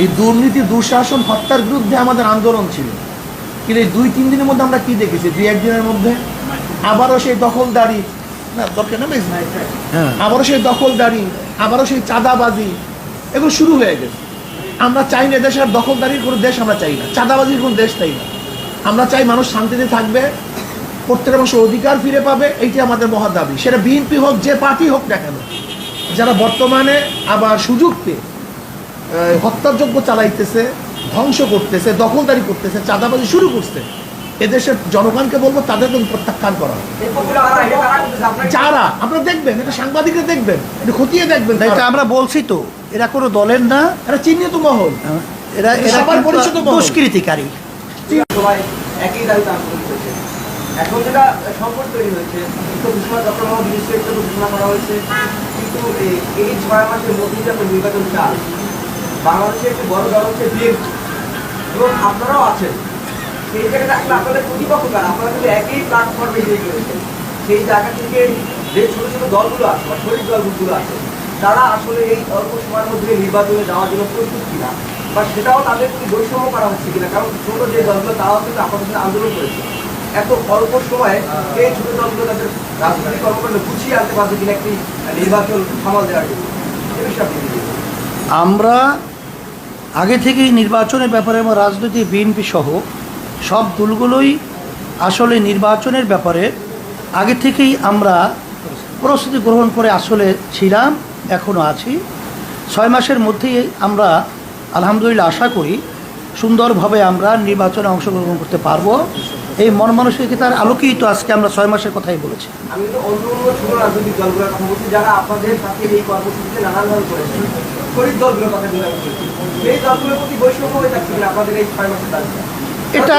এই দুর্নীতি দুঃশাসন হত্যার বিরুদ্ধে আমাদের আন্দোলন ছিল। কিন্তু এই দুই তিন দিনের মধ্যে আমরা কি দেখেছি? দুই একদিনের মধ্যে? আবারও সেই দখলদারি না দরকার না হ্যাঁ। আবারও সেই দখলদারি আবারও সেই চাঁদাবাজি এগুলো শুরু হয়ে গেছে। আমরা চাই না দেশের দখলদারির কোনো দেশ আমরা চাই না। চাঁদাবাজির কোনো দেশ চাই না। আমরা চাই মানুষ শান্তিতে থাকবে প্রত্যেক মানুষের অধিকার ফিরে পাবে এইটি আমাদের মহা দাবি। সেটা বিএনপি হোক যে পার্টি হোক না কেন যারা বর্তমানে আবার সুযোগ পেয়ে হত্যাযজ্ঞ চালাইতেছে ধ্বংস করতেছে দখলদারি করতেছে চাঁদাবাজি শুরু করছে। এদেশের জনগণকে বলব তাদের কিন্তু প্রত্যাখ্যান করা। যারা আপনারা দেখবেন এটা সাংবাদিকরা দেখবেন এটা খতিয়ে দেখবেন তাই তো আমরা বলছি তো এরা কোনো দলের না। এটা চিহ্নিত মহল। এরা এরা সবার পরিচিত দুষ্কৃতিকারী। একই এখন যেটা সংকট তৈরি হয়েছে তো ঘোষণা ডক্টর মোহাম্মদ ঘোষণা করা হয়েছে কিন্তু এই- এই ছয় মাসের মধ্যে যে নির্বাচন চাল বাংলাদেশের একটি বড় দল হচ্ছে বিএনপি। এবং আপনারাও আছেন। সেই জায়গাটা আসলে আপনাদের প্রতিপক্ষ কারা? আপনারা কিন্তু একই প্ল্যাটফর্মে এগিয়ে রয়েছেন সেই জায়গা থেকে যে ছোটো ছোটো দলগুলো আছে বা শরীর দলগুলো আছে, তারা আসলে এই অল্প সময়ের মধ্যে নির্বাচনে যাওয়ার জন্য প্রস্তুত কিনা বা সেটাও তাদের প্রতি বৈষম্য করা হচ্ছে কিনা? কারণ ছোটো যে দলগুলো, তারাও কিন্তু আপনাদের আন্দোলন করেছে। এত অল্প সময়ে এই ছোট দলগুলো তাদের রাজনৈতিক কর্মকাণ্ড গুছিয়ে আনতে পারবে কিনা একটি নির্বাচন সামাল দেওয়ার জন্য? এ বিষয়ে আমরা আগে থেকেই নির্বাচনের ব্যাপারে এবং রাজনীতি, বিএনপি সহ সব দলগুলোই আসলে নির্বাচনের ব্যাপারে আগে থেকেই আমরা প্রস্তুতি গ্রহণ করে আসলে ছিলাম এখনও আছি। ছয় মাসের মধ্যেই আমরা আলহামদুলিল্লাহ আশা করি সুন্দরভাবে আমরা নির্বাচনে অংশগ্রহণ করতে পারব। এই মন মানসিকতার আলোকেই তো আজকে আমরা ছয় মাসের কথাই বলেছি। এটা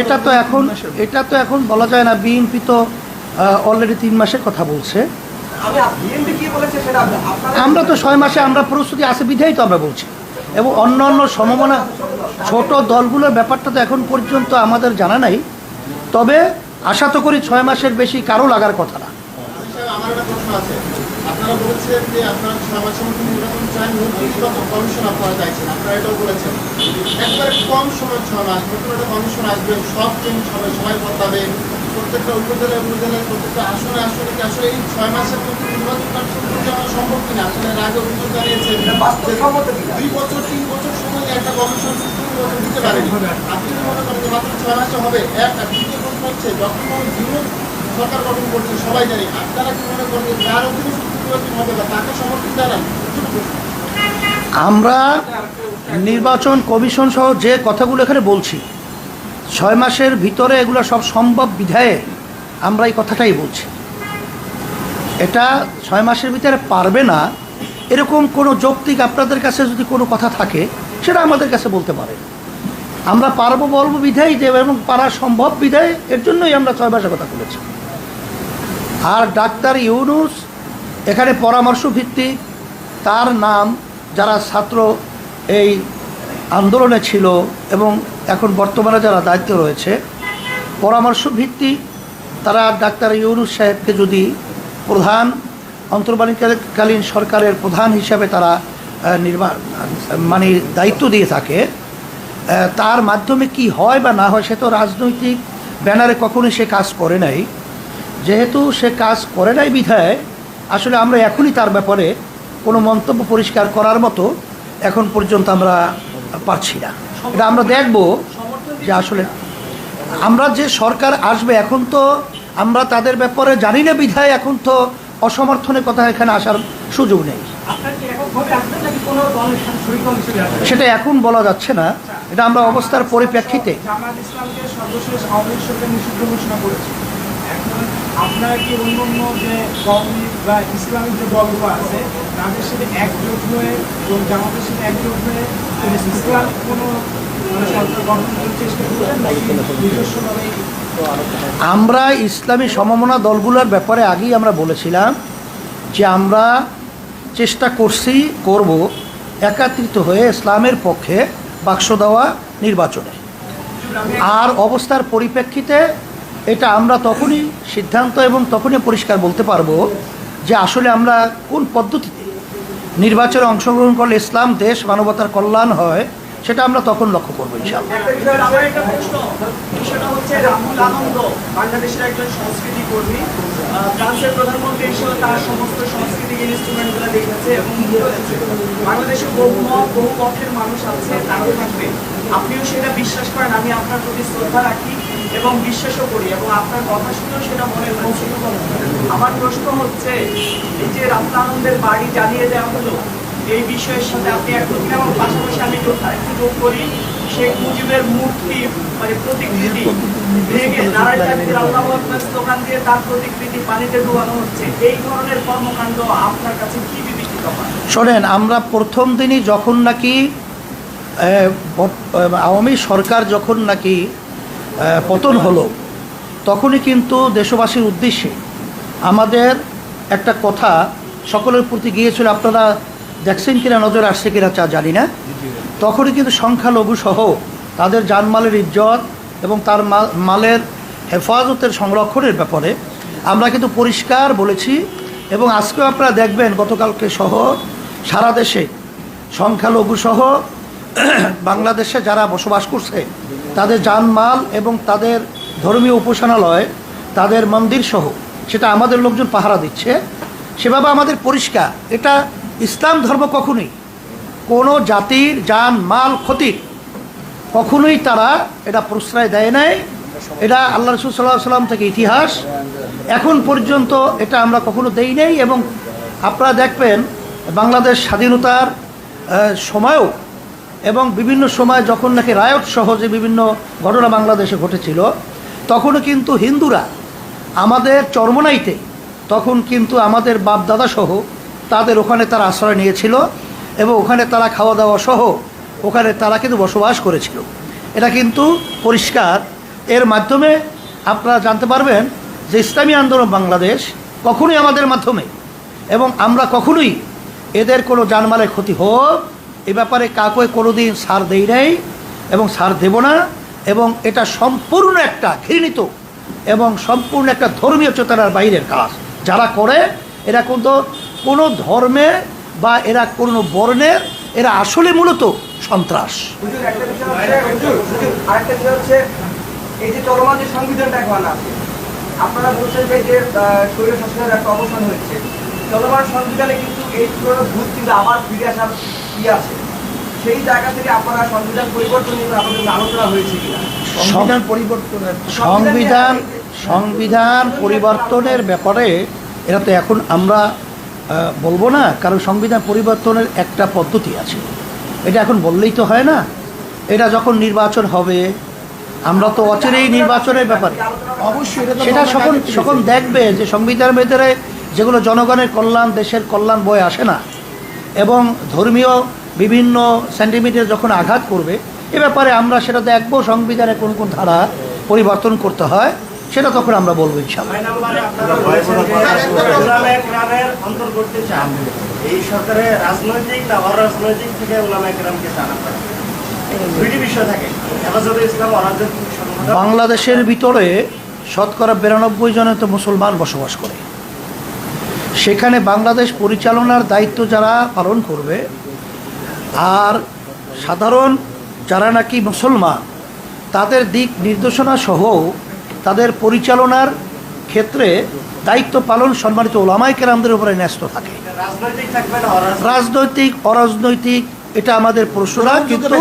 এটা তো এখন এটা তো এখন বলা যায় না বিএনপি তো অলরেডি তিন মাসের কথা বলছে। আমরা তো ছয় মাসে আমরা প্রস্তুতি আছে বিধাই তো আমরা বলছি। এবং অন্য অন্য সম্ভাবনা ছোট দলগুলোর ব্যাপারটা তো এখন পর্যন্ত আমাদের জানা নাই। তবে আশা তো করি ছয় মাসের বেশি কারও লাগার কথা না। আপনারা বলেছেন যে আপনারা সমাজ সমর্থন নির্বাচন চান কমিশন আপনারা চাইছেন, আপনারা এটাও বলেছেন। একবারে কম সময় ছয় মাস নতুন একটা কমিশন আসবে, সব চেঞ্জ হবে, সবাই বদলাবে। প্রত্যেকটা উপজেলায় উপজেলায় প্রত্যেকটা আসনে আসনে কি আসলে এই ছয় মাসের মধ্যে নির্বাচন কার্যক্রম যাওয়া সম্ভব কিনা? আসলে আগে অভিযোগ জানিয়েছেন কিনা? দুই বছর তিন বছর সময় একটা নির্বাচন দিতে পারেনি। আপনি যদি মনে করেন যে মাত্র ছয় মাসে হবে? এক আর দ্বিতীয় প্রশ্ন হচ্ছে যখন বিরোধ সরকার গঠন করছে সবাই জানি আপনারা কি মনে করেন যে অধীনে নির্বাচন হবে বা তাকে সমর্থন জানান? আমরা নির্বাচন কমিশন সহ যে কথাগুলো এখানে বলছি ছয় মাসের ভিতরে এগুলো সব সম্ভব বিধায়ে আমরা এই কথাটাই বলছি। এটা ছয় মাসের ভিতরে পারবে না, এরকম কোনো যৌক্তিক আপনাদের কাছে যদি কোনো কথা থাকে, সেটা আমাদের কাছে বলতে পারে আমরা পারব বলব বিধায় যে, এবং পারা সম্ভব বিধায়, এর জন্যই আমরা ছয় মাসের কথা বলেছি। আর ডাক্তার ইউনুস এখানে পরামর্শ ভিত্তিক তার নাম যারা ছাত্র এই আন্দোলনে ছিল এবং এখন বর্তমানে যারা দায়িত্ব রয়েছে পরামর্শ ভিত্তিক তারা ডাক্তার ইউনুস সাহেবকে যদি প্রধান অন্তর্বাণীকালীন সরকারের প্রধান হিসাবে তারা নির্বা মানে দায়িত্ব দিয়ে থাকে তার মাধ্যমে কি হয় বা না হয় সে তো রাজনৈতিক ব্যানারে কখনোই সে কাজ করে নাই। যেহেতু সে কাজ করে নাই বিধায়, আসলে আমরা এখনই তার ব্যাপারে কোনো মন্তব্য পরিষ্কার করার মতো এখন পর্যন্ত আমরা পারছি না। এটা আমরা দেখব যে আসলে আমরা যে সরকার আসবে এখন তো আমরা তাদের ব্যাপারে জানি না বিধায় এখন তো অসমর্থনের কথা এখানে আসার সুযোগ নেই। সেটা এখন বলা যাচ্ছে না। এটা আমরা অবস্থার পরিপ্রেক্ষিতে। আপনারা কি অন্য অন্য যে বা ইসলামিক যে দলগুলো আছে, তাদের সাথে একজোট হয়ে, এবং জামাতের সাথে একজোট হয়ে ইসলাম, কোনো মানে আমরা ইসলামী সমমনা দলগুলোর ব্যাপারে আগেই আমরা বলেছিলাম যে আমরা চেষ্টা করছি, করব একাত্রিত হয়ে ইসলামের পক্ষে বাক্স দেওয়া নির্বাচনে। আর অবস্থার পরিপ্রেক্ষিতে এটা আমরা তখনই সিদ্ধান্ত এবং তখনই পরিষ্কার বলতে পারব যে আসলে আমরা কোন পদ্ধতিতে নির্বাচনে অংশগ্রহণ করলে ইসলাম, দেশ, মানবতার কল্যাণ হয়, সেটা আমরা তখন লক্ষ্য করব আপনিও সেটা বিশ্বাস করেন, আমি আপনার প্রতি শ্রদ্ধা রাখি। এবং বিশ্বাসও করি এবং আপনার কথা শুনেও সেটা মনে হচ্ছে আমার প্রশ্ন হচ্ছে, এই যে রাহুল আনন্দের বাড়ি জ্বালিয়ে দেওয়া হলো, এই বিষয়ের সাথে আপনি একটু এবং পাশাপাশি আমি একটু যোগ করি, শেখ মুজিবের মূর্তি মানে প্রতিকৃতি ভেঙে নারায় তাকবীর আল্লাহু স্লোগান দিয়ে তার প্রতিকৃতি পানিতে ডুবানো হচ্ছে। এই ধরনের কর্মকাণ্ড আপনার কাছে কি বিবেচিত হয়? শোনেন, আমরা প্রথম দিনই যখন নাকি আওয়ামী সরকার যখন নাকি পতন হলো। তখনই কিন্তু দেশবাসীর উদ্দেশ্যে আমাদের একটা কথা সকলের প্রতি গিয়েছিল, আপনারা দেখছেন কিনা, নজর আসছে কিনা চা জানি না। তখনই কিন্তু সংখ্যালঘু সহ তাদের জানমালের ইজ্জত এবং তার মালের হেফাজতের সংরক্ষণের ব্যাপারে আমরা কিন্তু পরিষ্কার বলেছি এবং আজকেও আপনারা দেখবেন গতকালকে সহ সারা দেশে সংখ্যালঘু সহ বাংলাদেশে যারা বসবাস করছে, তাদের জানমাল এবং তাদের ধর্মীয় উপাসনালয়, তাদের মন্দির সহ, সেটা আমাদের লোকজন পাহারা দিচ্ছে। সেভাবে আমাদের পরিষ্কার। এটা ইসলাম ধর্ম কখনোই, কোনো জাতির যান মাল ক্ষতির কখনোই তারা এটা প্রশ্রয় দেয় নাই। এটা আল্লাহ রসুল সাল্লাহ সাল্লাম থেকে ইতিহাস। এখন পর্যন্ত এটা আমরা কখনো দেই নাই এবং আপনারা দেখবেন বাংলাদেশ স্বাধীনতার সময়ও এবং বিভিন্ন সময় যখন নাকি রায়ট সহ যে বিভিন্ন ঘটনা বাংলাদেশে ঘটেছিল, তখনও কিন্তু হিন্দুরা আমাদের চরমনাইতে, তখন কিন্তু আমাদের বাপ দাদা সহ তাদের ওখানে তারা আশ্রয় নিয়েছিল এবং ওখানে তারা খাওয়া দাওয়া সহ ওখানে তারা কিন্তু বসবাস করেছিল। এটা কিন্তু পরিষ্কার। এর মাধ্যমে আপনারা জানতে পারবেন যে ইসলামী আন্দোলন বাংলাদেশ কখনোই আমাদের মাধ্যমে এবং আমরা কখনোই এদের কোনো জানমালের ক্ষতি হোক এ ব্যাপারে কাউকে কোনোদিন সার দেই নাই এবং সার দেব না, এবং এটা সম্পূর্ণ একটা ঘৃণিত এবং সম্পূর্ণ একটা ধর্মীয় চেতনার বাইরের কাজ। যারা করে, এরা কিন্তু কোনো ধর্মে বা এরা কোনো বর্ণের এরা আসলে মূলত সন্ত্রাস। এই যে চলমান যে সংবিধানটা আছে, আপনারা বলছেন যে যে শরীর শাসনের একটা অবসান হয়েছে। চলমান সংবিধানে কিন্তু এই পুরোনো ভূত কিন্তু আবার ফিরে আসার আছে? সেই জায়গা থেকে আপনারা সংবিধান পরিবর্তন নিয়ে আপনাদের আলোচনা হয়েছে কিনা? সংবিধান পরিবর্তনের সংবিধান সংবিধান পরিবর্তনের ব্যাপারে এটা তো এখন আমরা বলব না কারণ সংবিধান পরিবর্তনের একটা পদ্ধতি আছে। এটা এখন বললেই তো হয় না। এটা যখন নির্বাচন হবে আমরা তো অচিরেই নির্বাচনের ব্যাপারে। অবশ্যই সেটা সকল সকল দেখবে যে সংবিধানের ভেতরে যেগুলো জনগণের কল্যাণ দেশের কল্যাণ বয়ে আসে না এবং ধর্মীয় বিভিন্ন সেন্টিমিটার যখন আঘাত করবে এ ব্যাপারে আমরা সেটা দেখব সংবিধানে কোন কোন ধারা পরিবর্তন করতে হয় সেটা তখন আমরা বলব এই সরকারে রাজনৈতিক না অরাজনৈতিক থেকে। ওলামা একরামকে সংগঠন। বাংলাদেশের ভিতরে শতকরা বিরানব্বই জনে তো মুসলমান বসবাস করে। সেখানে বাংলাদেশ পরিচালনার দায়িত্ব যারা পালন করবে আর সাধারণ যারা নাকি মুসলমান তাদের দিক নির্দেশনা সহ তাদের পরিচালনার ক্ষেত্রে দায়িত্ব পালন সম্মানিত ওলামাই কেরামদের উপরে ন্যস্ত থাকে। রাজনৈতিক অরাজনৈতিক এটা আমাদের প্রশ্ন না কিন্তু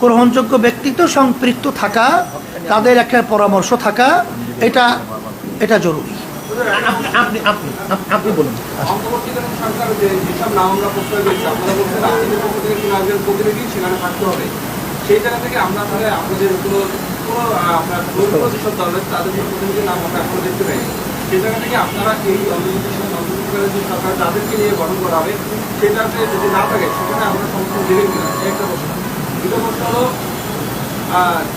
গ্রহণযোগ্য ব্যক্তিত্ব সম্পৃক্ত থাকা তাদের একটা পরামর্শ থাকা এটা এটা জরুরি। আপনি আপনি আপনি বলুন। অন্তর্বর্তীকালীন সরকার যেসব নাম আমরা প্রস্তাব করেছি আপনারা বলছেন রাজনীতির পক্ষ থেকে কোনো একজন প্রতিনিধি সেখানে থাকতে হবে। সেই জায়গা থেকে আমরা তাহলে আপনাদের কোনো কোনো আপনার যেসব দল তাদের কোনো প্রতিনিধির নাম আমরা এখনও দেখতে পাইনি। সেই জায়গা থেকে আপনারা এই অন্তর্বর্তীকালীন অন্তর্বর্তীকালীন যে সরকার যাদেরকে নিয়ে গঠন করা হবে, সেটাতে যদি না থাকে, সেখানে আমরা একটা প্রশ্ন। দ্বিতীয়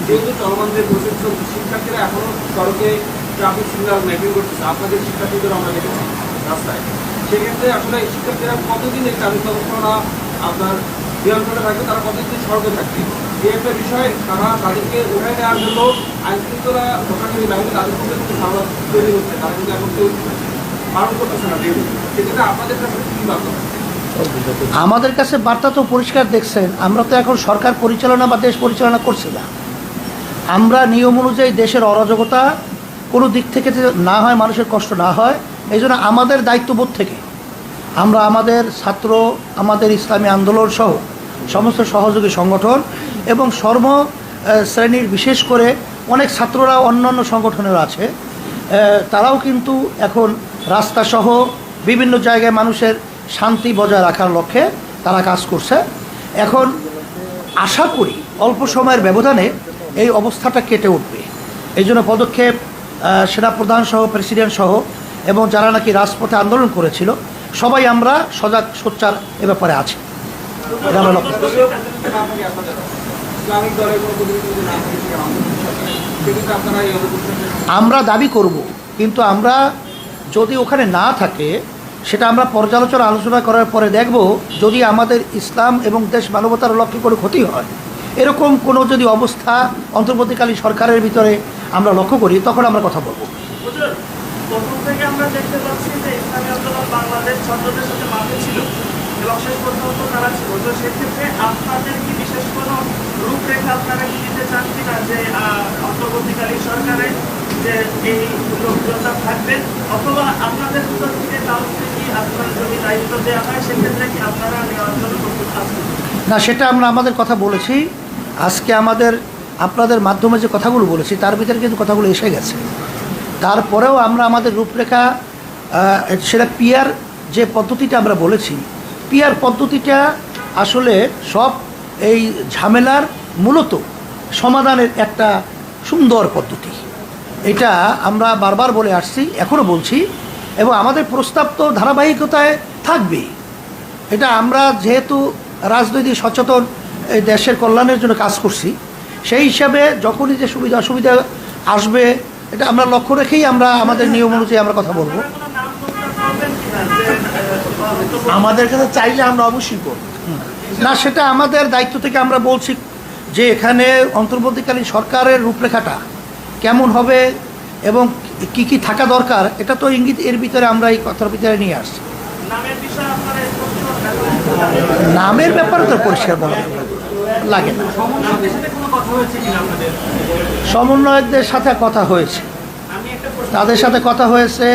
যেহেতু চলমান যে প্রসেস শিক্ষার্থীরা এখনও সড়কে ট্রাফিক সিগন্যাল মেনটেন করতেছে। আপনাদের শিক্ষার্থীদের আমরা দেখেছি রাস্তায়। সেক্ষেত্রে আসলে শিক্ষার্থীরা কতদিন এই ব্যবস্থাপনা আপনার নিয়ন্ত্রণে থাকবে? তারা কতদিন সড়কে থাকবে? এই একটা বিষয় তারা তাদেরকে উঠায় নেওয়ার জন্য আইন শৃঙ্খলা বাহিনী তাদের মধ্যে কিন্তু ধারণা তৈরি হচ্ছে। তারা কিন্তু এখন কেউ পালন করতেছে না ডেলি সেক্ষেত্রে আপনাদের কাছে কী বার্তা? আমাদের কাছে বার্তা তো পরিষ্কার দেখছেন। আমরা তো এখন সরকার পরিচালনা বা দেশ পরিচালনা করছি না। আমরা নিয়ম অনুযায়ী দেশের অরাজকতা কোনো দিক থেকে যে না হয়, মানুষের কষ্ট না হয়, এই জন্য আমাদের দায়িত্ববোধ থেকে আমরা আমাদের ছাত্র, আমাদের ইসলামী আন্দোলন সহ সমস্ত সহযোগী সংগঠন এবং সর্ব শ্রেণির বিশেষ করে অনেক ছাত্ররা অন্যান্য সংগঠনের আছে। তারাও কিন্তু এখন রাস্তাসহ বিভিন্ন জায়গায় মানুষের শান্তি বজায় রাখার লক্ষ্যে তারা কাজ করছে। এখন আশা করি অল্প সময়ের ব্যবধানে এই অবস্থাটা কেটে উঠবে। এই জন্য পদক্ষেপ সেনাপ্রধান সহ, প্রেসিডেন্ট সহ, এবং যারা নাকি রাজপথে আন্দোলন করেছিল, সবাই আমরা সজাগ, সোচ্চার এ ব্যাপারে আছি। আমরা দাবি করব, কিন্তু আমরা যদি ওখানে না থাকে, সেটা আমরা পর্যালোচনা, আলোচনা করার পরে দেখব, যদি আমাদের ইসলাম এবং দেশ মানবতার লক্ষ্যে কোনো ক্ষতি হয়। এরকম কোনো যদি অবস্থা অন্তর্বর্তীকালীন সরকারের ভিতরে আমরা লক্ষ্য করি তখন আমরা কথা বলব। প্রথম থেকে আমরা দেখতে পাচ্ছি যে ইসলামী আন্দোলন বাংলাদেশ ছাত্রদের সাথে মাঠে ছিল এবং শেষ পর্যন্ত তারা ছিল। তো সেক্ষেত্রে আপনাদের কি বিশেষ কোনো রূপরেখা আপনারা কি দিতে চান কিনা যে আহ, অন্তর্বর্তীকালীন সরকারে যে এই লোকজনটা অথবা আপনাদের ভিতর থেকে কাউকে কি আপনার যদি দায়িত্ব দেওয়া হয় সেক্ষেত্রে কি আপনারা নেওয়ার জন্য প্রস্তুত আছেন? না সেটা আমরা আমাদের কথা বলেছি। আজকে আমাদের আপনাদের মাধ্যমে যে কথাগুলো বলেছি, তার ভিতরে কিন্তু কথাগুলো এসে গেছে। তারপরেও আমরা আমাদের রূপরেখা সেটা পিয়ার যে পদ্ধতিটা আমরা বলেছি, পিয়ার পদ্ধতিটা আসলে সব এই ঝামেলার মূলত সমাধানের একটা সুন্দর পদ্ধতি। এটা আমরা বারবার বলে আসছি এখনও বলছি, এবং আমাদের প্রস্তাব তো ধারাবাহিকতায় থাকবেই। এটা আমরা যেহেতু রাজনৈতিক সচেতন এই দেশের কল্যাণের জন্য কাজ করছি সেই হিসাবে যখনই যে সুবিধা অসুবিধা আসবে এটা আমরা লক্ষ্য রেখেই আমরা আমাদের নিয়ম অনুযায়ী আমরা কথা বলব। আমাদের কাছে চাইলে আমরা অবশ্যই করব। না সেটা আমাদের দায়িত্ব থেকে আমরা বলছি যে এখানে অন্তর্বর্তীকালীন সরকারের রূপরেখাটা কেমন হবে এবং কি কি থাকা দরকার এটা তো ইঙ্গিত এর ভিতরে আমরা এই কথার ভিতরে নিয়ে আসছি। নামের বিষয়ে আপনারা স্পষ্ট নামের ব্যাপারে তো পরিষ্কার বলা লাগে না। সমন্বয়কদের সাথে কথা হয়েছে। তাদের সাথে কথা হয়েছে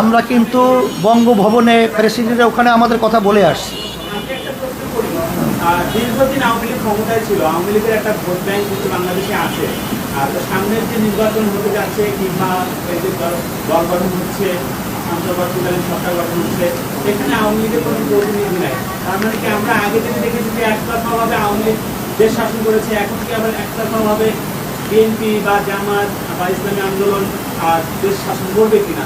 আমরা কিন্তু বঙ্গভবনে প্রেসিডেন্টের ওখানে আমাদের কথা বলে আসছি। দীর্ঘদিন আওয়ামী লীগ ক্ষমতায় ছিল আওয়ামী লীগের একটা ভোট ব্যাংক কিন্তু বাংলাদেশে আছে। আর সামনের যে নির্বাচন হতে যাচ্ছে কিংবা এই যে দল গঠন হচ্ছে অন্তর্বর্তীকালীন সরকার গঠন হচ্ছে এখানে আওয়ামী লীগের কোনো প্রতিনিধি নাই। তার মানে কি আমরা আগে থেকে দেখেছি যে একতরফাভাবে আওয়ামী লীগ দেশ শাসন করেছে, এখন কি আবার একতরফাভাবে বিএনপি বা জামাত, বা ইসলামী আন্দোলন আর দেশ শাসন করবে কিনা?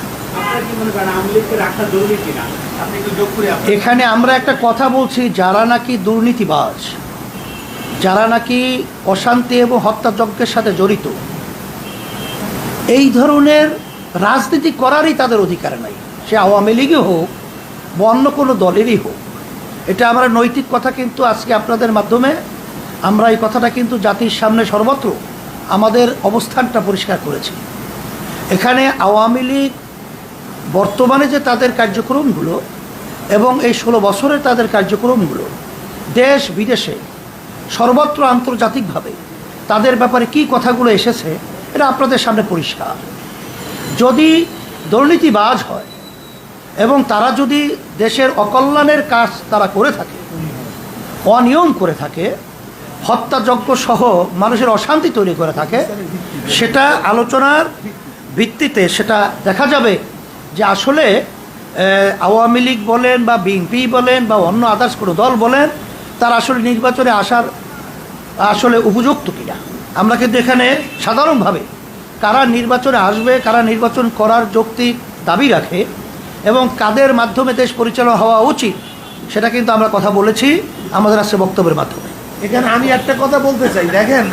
এখানে আমরা একটা কথা বলছি, যারা নাকি দুর্নীতিবাজ, যারা নাকি অশান্তি এবং হত্যাযজ্ঞের সাথে জড়িত, এই ধরনের রাজনীতি করারই তাদের অধিকার নাই। সে আওয়ামী লীগই হোক বা অন্য কোনো দলেরই হোক। এটা আমরা নৈতিক কথা কিন্তু আজকে আপনাদের মাধ্যমে আমরা এই কথাটা কিন্তু জাতির সামনে সর্বত্র আমাদের অবস্থানটা পরিষ্কার করেছি। এখানে আওয়ামী লীগ বর্তমানে যে তাদের কার্যক্রমগুলো এবং এই ষোলো বছরের তাদের কার্যক্রমগুলো দেশ বিদেশে সর্বত্র আন্তর্জাতিকভাবে তাদের ব্যাপারে কি কথাগুলো এসেছে, এটা আপনাদের সামনে পরিষ্কার। যদি দুর্নীতিবাজ হয় এবং তারা যদি দেশের অকল্যাণের কাজ তারা করে থাকে, অনিয়ম করে থাকে হত্যাযজ্ঞ সহ মানুষের অশান্তি তৈরি করে থাকে, সেটা আলোচনার ভিত্তিতে সেটা দেখা যাবে যে আসলে আওয়ামী লীগ বলেন বা বিএনপি বলেন বা অন্য আদার্স কোনো দল বলেন, তার আসলে নির্বাচনে আসার আসলে উপযুক্ত কিনা। আমরা কিন্তু এখানে সাধারণভাবে কারা নির্বাচনে আসবে, কারা নির্বাচন করার যৌক্তিক দাবি রাখে এবং কাদের মাধ্যমে দেশ পরিচালনা হওয়া উচিত, সেটা কিন্তু আমরা কথা বলেছি আমাদের আজকে বক্তব্যের মাধ্যমে। এখানে আমি একটা কথা বলতে চাই দেখেন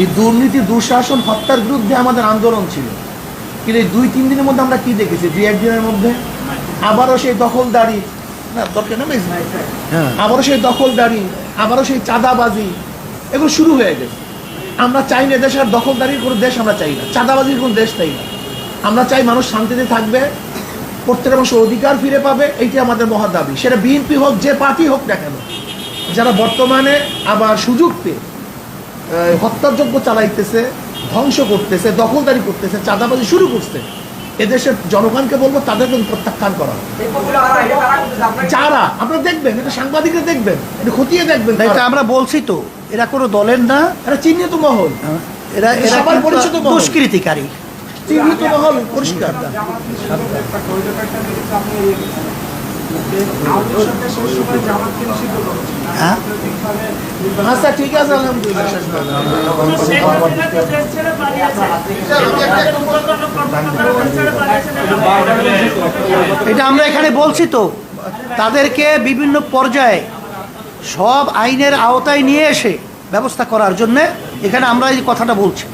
এই দুর্নীতি দুঃশাসন হত্যার বিরুদ্ধে আমাদের আন্দোলন ছিল। কিন্তু এই দুই তিন দিনের মধ্যে আমরা কি দেখেছি? দুই একদিনের মধ্যে? আবারও সেই দখলদারি না দরকার না হ্যাঁ। আবারও সেই দখলদারি আবারও সেই চাঁদাবাজি এগুলো শুরু হয়ে গেছে। আমরা চাই না দেশের দখলদারির কোনো দেশ আমরা চাই না। চাঁদাবাজির কোনো দেশ চাই না। আমরা চাই মানুষ শান্তিতে থাকবে প্রত্যেক মানুষের অধিকার ফিরে পাবে এইটি আমাদের মহা দাবি। সেটা বিএনপি হোক যে পার্টি হোক না কেন যারা বর্তমানে আবার সুযোগ পেয়ে হত্যাযজ্ঞ চালাইতেছে ধ্বংস করতেছে দখলদারি করতেছে চাঁদাবাজি শুরু করছে এদেশের জনগণকে বলব তাদেরকে প্রত্যাখ্যান করা যারা? আপনারা দেখবেন এটা সাংবাদিকরা দেখবেন এটা খতিয়ে দেখবেন এটা আমরা বলছি তো এরা কোনো দলের না। এটা চিহ্নিত মহল। এরা এরা সবার পরিচিত। দুষ্কৃতিকারী। চিহ্নিত মহল পরিষ্কার। আচ্ছা ঠিক আছে। এটা আমরা এখানে বলছি তো তাদেরকে বিভিন্ন পর্যায়ে সব আইনের আওতায় নিয়ে এসে ব্যবস্থা করার জন্য এখানে আমরা এই কথাটা বলছি।